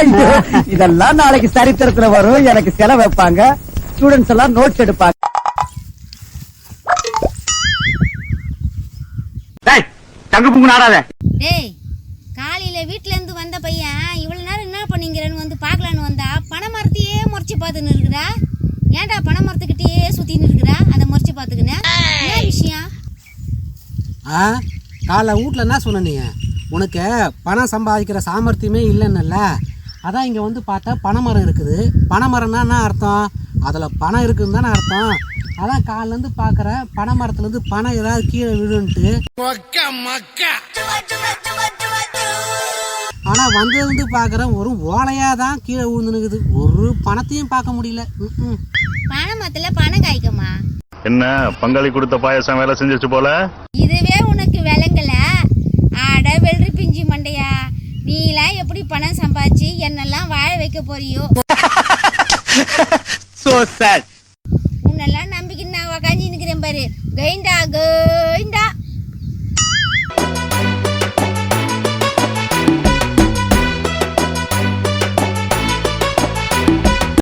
இதெல்லாம் நாளைக்கு சரித்திரத்துல வரும். எனக்கு செலவு வைப்பாங்க. ஸ்டூடெண்ட்ஸ் எல்லாம் நோட்ஸ் எடுப்பாங்க. டேய் தங்க புங்கு நாடாத. டேய் காலையில வீட்ல இருந்து வந்த பையன் இவ்வளவு நேரம் என்ன பண்ணீங்கன்னு வந்து பார்க்கலான்னு வந்தா பனை மரத்தையே முறைச்சு பார்த்துன்னு இருக்குடா. ஏன்டா பனை மரத்துக்கிட்டே சுத்தின்னு இருக்குடா? அதை முறைச்சு பார்த்துக்கின என்ன விஷயம்? ஆ காலைல வீட்டில் என்ன சொன்ன நீ? உனக்கு பணம் சம்பாதிக்கிற சாமர்த்தியமே இல்லைன்னுல்ல. அதான் இங்கே வந்து பார்த்தா பனைமரம் இருக்குது. பனைமரம்னா என்ன அர்த்தம்? அதில் பணம் இருக்குன்னு தானே அர்த்தம். அதான் காலிலேருந்து பார்க்குற பனைமரத்துலேருந்து பணம் ஏதாவது கீழே விழுன்ட்டு. ஆனால் வந்து வந்து பார்க்குறேன் ஒரு ஓலையாக தான் கீழே விழுந்துனுக்குது. ஒரு பணத்தையும் பார்க்க முடியல. பனை மரத்துல பணம் காய்க்குமா? என்ன பங்காளி கொடுத்த பாயசம் வேலை செஞ்சிச்சு போல? இதுவே உனக்கு விளங்கல. ஆட வெள்ளரி பிஞ்சு மண்டையா? நீலாம் எப்படி பணம் சம்பாதிச்சு என்னெல்லாம் வாழ வைக்க போறியோ? சோ சார் உன்னெல்லாம் நம்பிக்கை நான் உக்காஞ்சி நிக்கிறேன் பாரு. கைண்டா கைண்டா